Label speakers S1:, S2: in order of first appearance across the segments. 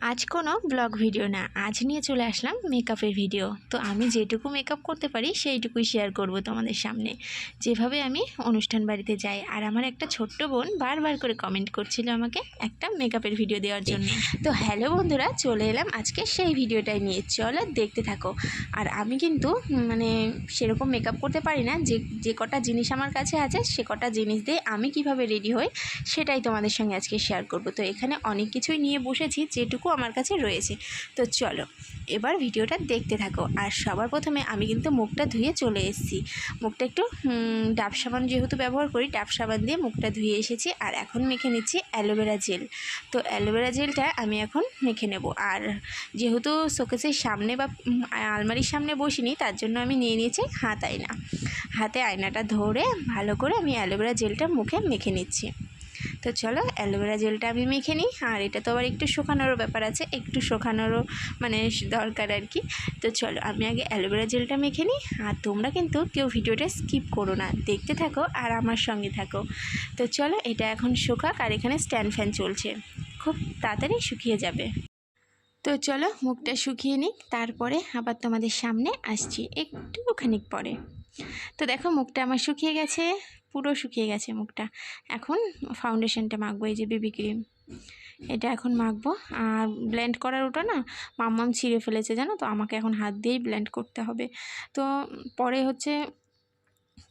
S1: আজ কোনো blog video না। আজ নিয়ে চলে আসলাম মেকআপের ভিডিও তো আমি যেটুকু মেকআপ করতে পারি সেইটুকুই শেয়ার করব তোমাদের সামনে। যেভাবে আমি অনুষ্ঠান বাড়িতে যাই আর আমার একটা ছোট্ট বোন বারবার করে কমেন্ট করছিল আমাকে একটা মেকআপের ভিডিও দেওয়ার জন্য। তো হ্যালো বন্ধুরা চলে এলাম আজকে সেই ভিডিওটাই নিয়ে। চলো দেখতে থাকো। আর আমি কিন্তু মানে সেরকম মেকআপ করতে পারি না। যে যে কটা জিনিস আমার কাছে আছে সে কটা জিনিস দিয়ে আমি কীভাবে রেডি হই সেটাই তোমাদের সঙ্গে আজকে শেয়ার করব। তো এখানে অনেক কিছুই নিয়ে বসেছি যেটুকু আমার কাছে রয়েছে। তো চলো, এবার ভিডিওটা দেখতে থাকো। আর সবার প্রথমে আমি কিন্তু মুখটা ধুয়ে চলে এসেছি। মুখটা একটু ডাব সাবান যেহেতু ব্যবহার করি, ডাব সাবান দিয়ে মুখটা ধুয়ে এসেছি। আর এখন মেখে নিচ্ছি অ্যালোভেরা জেল। তো অ্যালোভেরা জেলটা আমি এখন মেখে নেব। আর যেহেতু শোকেসের সামনে বা আলমারির সামনে বসিনি, তার জন্য আমি নিয়ে নিয়েছি হাত আয়না। হাতে আয়নাটা ধরে ভালো করে আমি অ্যালোভেরা জেলটা মুখে মেখে নিচ্ছি। তো চলো অ্যালোভেরা জেলটা আমি মেখে নিই। আর এটা তো আবার একটু শুকানোরও ব্যাপার আছে, একটু শুকানোরও মানে দরকার আর কি। তো চলো আমি আগে অ্যালোভেরা জেলটা মেখে নিই। আর তোমরা কিন্তু কেউ ভিডিওটা স্কিপ করো না, দেখতে থাকো আর আমার সঙ্গে থাকো। তো চলো এটা এখন শুকাক আর এখানে স্ট্যান্ড ফ্যান চলছে। খুব তাড়াতাড়ি শুকিয়ে যাবে। তো চলো মুখটা শুকিয়ে নিই তারপরে আবার তোমাদের সামনে আসছি একটু খানিক পরে। তো দেখো মুখটা আমার শুকিয়ে গেছে। পুরো শুকিয়ে গেছে মুখটা। এখন ফাউন্ডেশনটা মাখবো, এই যে বেবি ক্রিম এটা এখন মাখবো। আর ব্লেন্ড করার ওটা না, মাম্মাম ছিঁড়ে ফেলেছে, জানো তো? আমাকে এখন হাত দিয়েই ব্লেন্ড করতে হবে। তো পরে হচ্ছে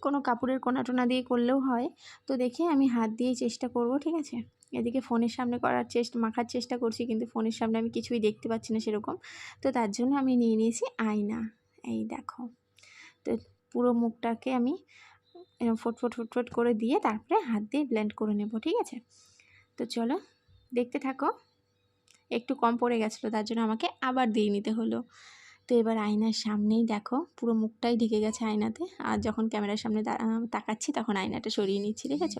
S1: কোনো কাপড়ের কোনা টোনা দিয়ে করলেও হয়। তো দেখে আমি হাত দিয়েই চেষ্টা করব, ঠিক আছে? এদিকে ফোনের সামনে করার চেষ্টা, মাখার চেষ্টা করছি, কিন্তু ফোনের সামনে আমি কিছুই দেখতে পাচ্ছি না সেরকম। তো তার জন্য আমি নিয়ে নিয়েছি আয়না। এই দেখো। তো পুরো মুখটাকে আমি ফটফট ফুটফুট করে দিয়ে তারপরে হাত দিয়ে ব্লেন্ড করে নেব, ঠিক আছে? তো চলো, দেখতে থাকো। একটু কম পড়ে গেছিল, তার জন্য আমাকে আবার দিয়ে নিতে হলো। তো এবার আয়নার সামনেই দেখো, পুরো মুখটাই ঢেকে গেছে আয়নাতে। আর যখন ক্যামেরার সামনে তাকাচ্ছি, তখন আয়নাটা সরিয়ে নিচ্ছি দেখেছ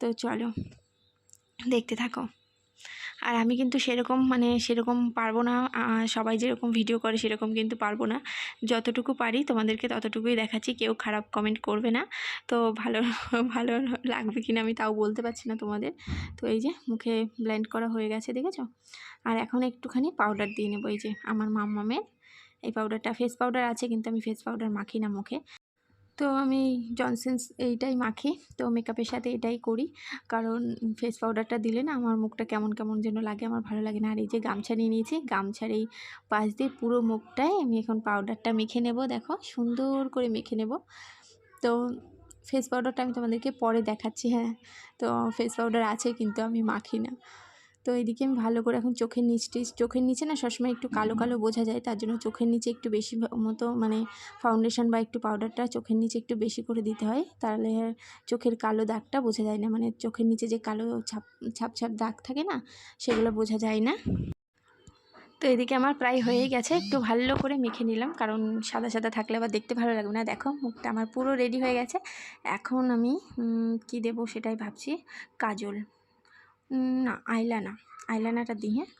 S1: তো চলো, দেখতে থাকো। আর আমি কিন্তু সেরকম মানে সেরকম পারব না সবাই যেরকম ভিডিও করে সেরকম কিন্তু পারব না। যতটুকু পারি তোমাদেরকে ততটুকুই দেখাচ্ছি, কেউ খারাপ কমেন্ট করবে না। তো ভালো ভালো লাগবে কিনা আমি তাও বলতে পারছি না তোমাদের। তো এই যে মুখে ব্লেন্ড করা হয়ে গেছে, দেখেছ? আর এখন একটুখানি পাউডার দিয়ে নেব, এই যে আমার মাম্মামের। এই পাউডারটা ফেস পাউডার আছে, কিন্তু আমি ফেস পাউডার মাখি না মুখে। তো আমি জনসেন্স এইটাই মাখি। তো মেকআপের সাথে এটাই করি। কারণ ফেস পাউডারটা দিলে না আমার মুখটা কেমন কেমন যেন লাগে, আমার ভালো লাগে না। আর এই যে গামছা নিয়ে নিয়েছি, গামছার এই পাশ দিয়ে পুরো মুখটায় আমি এখন পাউডারটা মেখে নেব, দেখো। সুন্দর করে মেখে নেব। তো ফেস পাউডারটা আমি তোমাদেরকে পরে দেখাচ্ছি হ্যাঁ। তো ফেস পাউডার আছে, কিন্তু আমি মাখি না। তো এদিকে আমি ভালো করে এখন চোখের নিচটি, চোখের নিচে না সবসময় একটু কালো কালো বোঝা যায়, তার জন্য চোখের নিচে একটু বেশি মতো মানে ফাউন্ডেশন বা একটু পাউডারটা চোখের নিচে একটু বেশি করে দিতে হয়, তাহলে চোখের কালো দাগটা বোঝা যায় না মানে চোখের নিচে যে কালো ছাপ ছাপ ছাপ দাগ থাকে না, সেগুলো বোঝা যায় না। তো এদিকে আমার প্রায় হয়েই গেছে, একটু ভালো করে মেখে নিলাম, কারণ সাদা সাদা থাকলে আবার দেখতে ভালো লাগবে না। দেখো, মুখটা আমার পুরো রেডি হয়ে গেছে, এখন আমি কি দেব সেটাই ভাবছি, কাজল। না আইলানা আইলানাটা দিই হ্যাঁ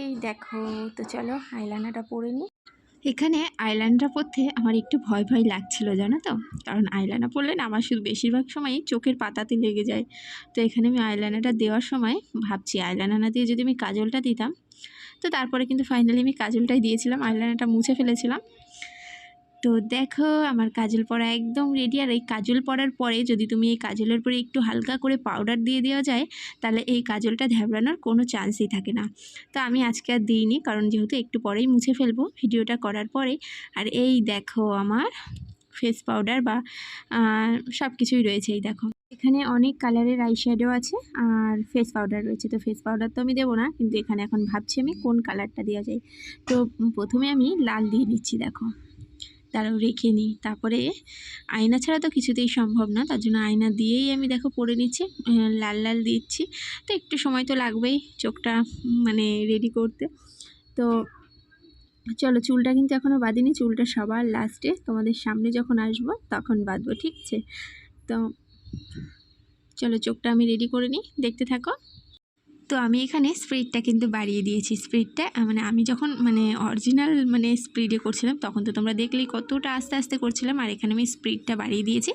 S1: এই দেখো, তো চলো আইলানাটা পরে নিই এখানে আইলাইনারটা পরতে আমার একটু ভয় ভয় লাগছিল, জানো তো? কারণ আইলাইনার পরলে না আমার শুধু বেশিরভাগ সময়ই চোখের পাতাতে লেগে যায়। তো এখানে আমি আইলাইনারটা দেওয়ার সময় ভাবছি আইলাইনার না দিয়ে যদি আমি কাজলটা দিতাম, তো তারপরে কিন্তু ফাইনালি আমি কাজলটাই দিয়েছিলাম। আইলাইনারটা মুছে ফেলেছিলাম। তো দেখো, আমার কাজল পরা একদম রেডি আর এই কাজল পরার পরে যদি তুমি এই কাজলের পরে একটু হালকা করে পাউডার দিয়ে দেওয়া যায়, তাহলে এই কাজলটা ঝাবড়ানোর কোনো চান্সই থাকে না। তো আমি আজকে আর দিইনি, কারণ যেহেতু একটু পরেই মুছে ফেলব ভিডিওটা করার পরে। আর এই দেখো আমার ফেস পাউডার বা সব কিছুই রয়েছে এই দেখো। এখানে অনেক কালারের আই শ্যাডো আছে আর ফেস পাউডার রয়েছে। তো ফেস পাউডার তো আমি দেবো না, কিন্তু এখানে এখন ভাবছি আমি কোন কালারটা দেওয়া যায়। তো প্রথমে আমি লাল দিয়ে নিচ্ছি, দেখো। তারও রেখে নিই। তারপরে আয়না ছাড়া তো কিছুতেই সম্ভব না, তার জন্য আয়না দিয়েই আমি দেখো পরে নিচ্ছি লাল লাল দিচ্ছি। তো একটু সময় তো লাগবেই চোখটা মানে রেডি করতে। তো চলো চুলটা কিন্তু এখনও বাঁধিনি, চুলটা সবার লাস্টে তোমাদের সামনে যখন আসব তখন বাঁধবো, ঠিক আছে? তো চলো চোখটা আমি রেডি করে নিই, দেখতে থাকো। তো আমি এখানে স্পিডটা কিন্তু বাড়িয়ে দিয়েছি। স্পিডটা মানে আমি যখন মানে অরিজিনাল মানে স্পিডে করছিলাম, তখন তো তোমরা দেখলেই কতটা আস্তে আস্তে করছিলাম। আর এখানে আমি স্পিডটা বাড়িয়ে দিয়েছি।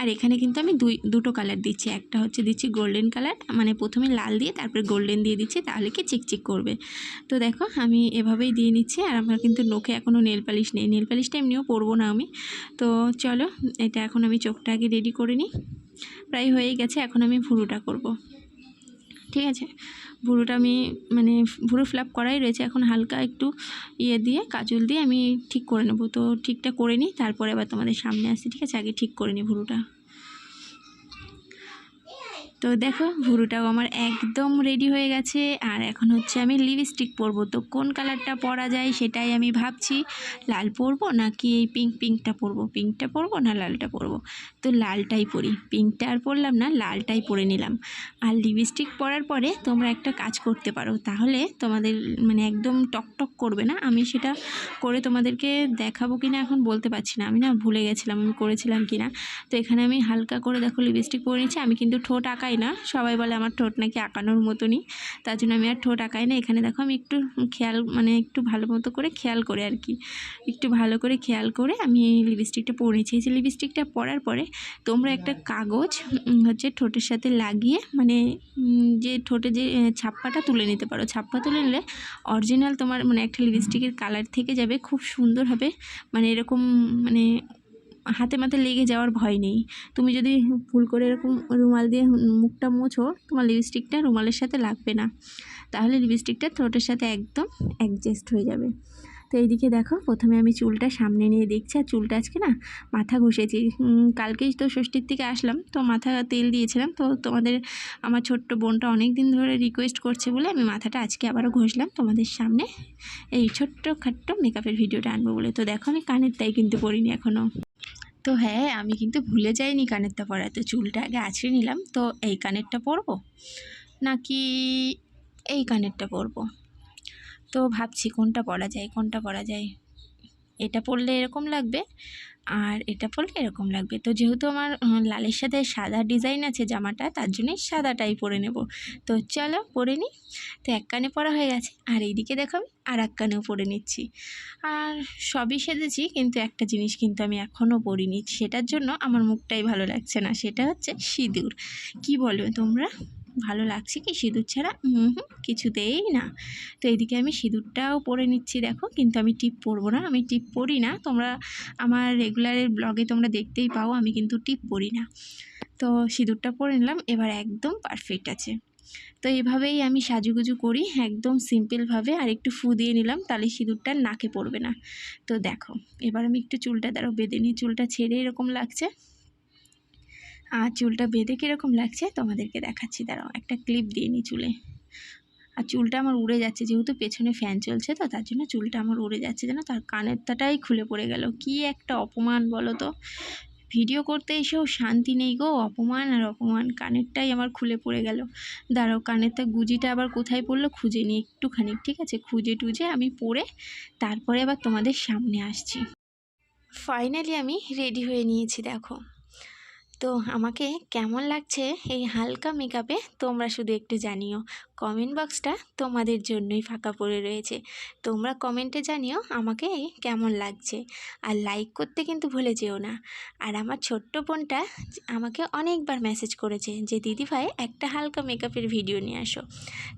S1: আর এখানে কিন্তু আমি দুই, দুটো কালার দিচ্ছি। একটা হচ্ছে দিচ্ছি গোল্ডেন কালার মানে প্রথমে লাল দিয়ে তারপরে গোল্ডেন দিয়ে দিচ্ছি, তাহলে কি চিকচিক করবে। তো দেখো, আমি এভাবেই দিয়ে নিচ্ছি। আর আমার কিন্তু নোখে এখনও নেল পালিশ নেই। নেল পালিশটা এমনিও পরবো না আমি। তো চলো, এটা এখন আমি চোখটা আগে রেডি করে নিই। প্রায় হয়ে গেছে, এখন আমি ভুরুটা করব। ঠিক আছে? ভুরুটা আমি মানে ভুরু ফ্ল্যাপ করাই রয়েছে, এখন হালকা একটু ইয়ে দিয়ে, কাজল দিয়ে আমি ঠিক করে নেব। তো ঠিকটা করে নিই, তারপরে আবার তোমাদের সামনে আসছি, ঠিক আছে? আগে ঠিক করে নিই ভুরুটা তো দেখো, ভুরুটাও আমার একদম রেডি হয়ে গেছে। আর এখন হচ্ছে আমি লিপস্টিক পরবো। তো কোন কালারটা পরা যায় সেটাই আমি ভাবছি। লাল পরবো নাকি এই পিঙ্ক পিঙ্কটা পরবো? পিঙ্কটা পরবো না লালটা পরবো? তো লালটাই পরি। পিঙ্কটা আর পরলাম না, লালটাই পরে নিলাম। আর লিপস্টিক পরার পরে তোমরা একটা কাজ করতে পারো। তাহলে তোমাদের মানে একদম টকটক করবে না। আমি সেটা করে তোমাদেরকে দেখাবো কি না এখন বলতে পারছি না। আমি না ভুলে গেছিলাম, আমি করেছিলাম কি না তো এখানে আমি হালকা করে দেখো লিপস্টিক পরে নিচ্ছি। আমি কিন্তু ঠোঁট আঁকাই না। সবাই বলে আমার ঠোঁট নাকি আঁকানোর মতনই। তার জন্য আমি আর ঠোঁট আঁকাই না। এখানে দেখো আমি একটু খেয়াল মানে একটু ভালো মতো করে খেয়াল করে আর কি। একটু ভালো করে খেয়াল করে আমি লিপস্টিকটা পরে যে লিপস্টিকটা পরার পরে তোমরা একটা কাগজ হচ্ছে ঠোঁটের সাথে লাগিয়ে মানে যে ঠোঁটে যে ছাপ্পাটা তুলে নিতে পারো। ছাপ্পা তুলে নিলে অরিজিনাল তোমার মানে একটা লিপস্টিকের কালার থেকে যাবে, খুব সুন্দর হবে। মানে এরকম মানে হাতে মাথে লেগে যাওয়ার ভয় নেই। তুমি যদি ভুল করে এরকম রুমাল দিয়ে মুখটা মোছো, তোমার লিপস্টিকটা রুমালের সাথে লাগবে না। তাহলে লিপস্টিকটা ঠোঁটের সাথে একদম অ্যাডজাস্ট হয়ে যাবে। তো এইদিকে দেখো, প্রথমে আমি চুলটা সামনে নিয়ে দেখছি, আর চুলটা আজকে না মাথা ঘষেছি। কালকেই তো ষষ্ঠীর থেকে আসলাম, তো মাথা তেল দিয়েছিলাম। তো তোমাদের, আমার ছোট্ট বোনটা অনেক দিন ধরে রিকোয়েস্ট করছে বলে আমি মাথাটা আজকে আবারও ঘষলাম। তোমাদের সামনে এই ছোট্ট খাট্ট মেকআপের ভিডিওটা আনব বলে। তো দেখো আমি কানের তাই কিন্তু পরিনি এখনও তো হ্যাঁ আমি কিন্তু ভুলে যাইনি কানেরটা পরা তো চুলটা আগে আছড়ে নিলাম। তো এই কানেরটা পরবো? নাকি এই কানেরটা পরবো? তো ভাবছি কোনটা পরা যায়, কোনটা পরা যায়? এটা পরলে এরকম লাগবে আর এটা পরলে এরকম লাগবে। তো যেহেতু আমার লালের সাথে সাদা ডিজাইন আছে জামাটা, তার জন্যই সাদাটাই পরে নেব। তো চলো পরে নিই। তো এক কানে পরা হয়ে গেছে। আর এইদিকে দেখো আমি আর এক কানেও পরে নিচ্ছি। আর সবই সেজেছি, কিন্তু একটা জিনিস কিন্তু আমি এখনও পরিনি। সেটার জন্য আমার মুখটাই ভালো লাগছে না। সেটা হচ্ছে সিঁদুর। কি বলো তোমরা? ভালো লাগছে কি? সিঁদুর ছাড়া? হুম হুম, কিছুতেই না। তো এদিকে আমি সিঁদুরটাও পরে নিচ্ছি, দেখো। কিন্তু আমি টিপ পরবো না, আমি টিপ পরি না। তোমরা আমার রেগুলারের ব্লগে তোমরা দেখতেই পাও, আমি কিন্তু টিপ পরি না। তো সিঁদুরটা পরে নিলাম, এবার একদম পারফেক্ট আছে। তো এভাবেই আমি সাজুগুজু করি, একদম সিম্পলভাবে আর একটু ফু দিয়ে নিলাম, তাহলে সিঁদুরটা নাকে পড়বে না। তো দেখো, এবার আমি একটু চুলটা দ্বারা বেঁধে নিই। চুলটা ছেড়ে এরকম লাগছে। আর চুলটা বেঁধে কীরকম লাগছে তোমাদেরকে দেখাচ্ছি, দাঁড়াও, একটা ক্লিপ দিয়ে নি চুলে। আর চুলটা আমার উড়ে যাচ্ছে, যেহেতু পেছনে ফ্যান চলছে তো, তার জন্য চুলটা আমার উড়ে যাচ্ছে যেন তার কানেরটাটাই খুলে পড়ে গেল। কি একটা অপমান বলো তো? ভিডিও করতে এসেও শান্তি নেই গো, অপমান আর অপমান, কানেরটাই আমার খুলে পড়ে গেল। দাঁড়াও, কানেরটা গুজিটা আবার কোথায় পড়ল খুঁজে নিই একটুখানি, ঠিক আছে? খুঁজে টুজে আমি পরে তারপরে আবার তোমাদের সামনে আসছি। ফাইনালি আমি রেডি হয়ে নিয়েছি, দেখো। তো আমাকে কেমন লাগছে এই হালকা মেকআপে তোমরা শুধু একটু জানিও। কমেন্ট বক্সটা তোমাদের জন্যই ফাঁকা পড়ে রয়েছে। তোমরা কমেন্টে জানিও আমাকে কেমন লাগছে। আর লাইক করতে কিন্তু ভুলে যেও না। আর আমার ছোট্ট বোনটা আমাকে অনেকবার মেসেজ করেছে যে দিদিভাই একটা হালকা মেকআপের ভিডিও নিয়ে আসো।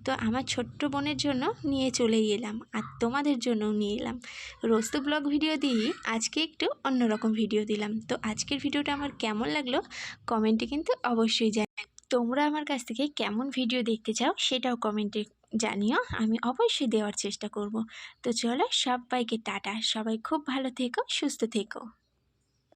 S1: তো আমার ছোট্ট বোনের জন্য নিয়ে চলেই এলাম আর তোমাদের জন্যও নিয়ে এলাম। রোজ ব্লগ ভিডিও দিই, আজকে একটু অন্যরকম ভিডিও দিলাম। তো আজকের ভিডিওটা আমার কেমন লাগল কমেন্টে কিন্তু অবশ্যই জানাই তোমরা আমার কাছ থেকে কেমন ভিডিও দেখতে চাও সেটাও কমেন্টে জানিও, আমি অবশ্যই দেওয়ার চেষ্টা করব। তো চলো সবাইকে টাটা, সবাই খুব ভালো থেকো, সুস্থ থেকো।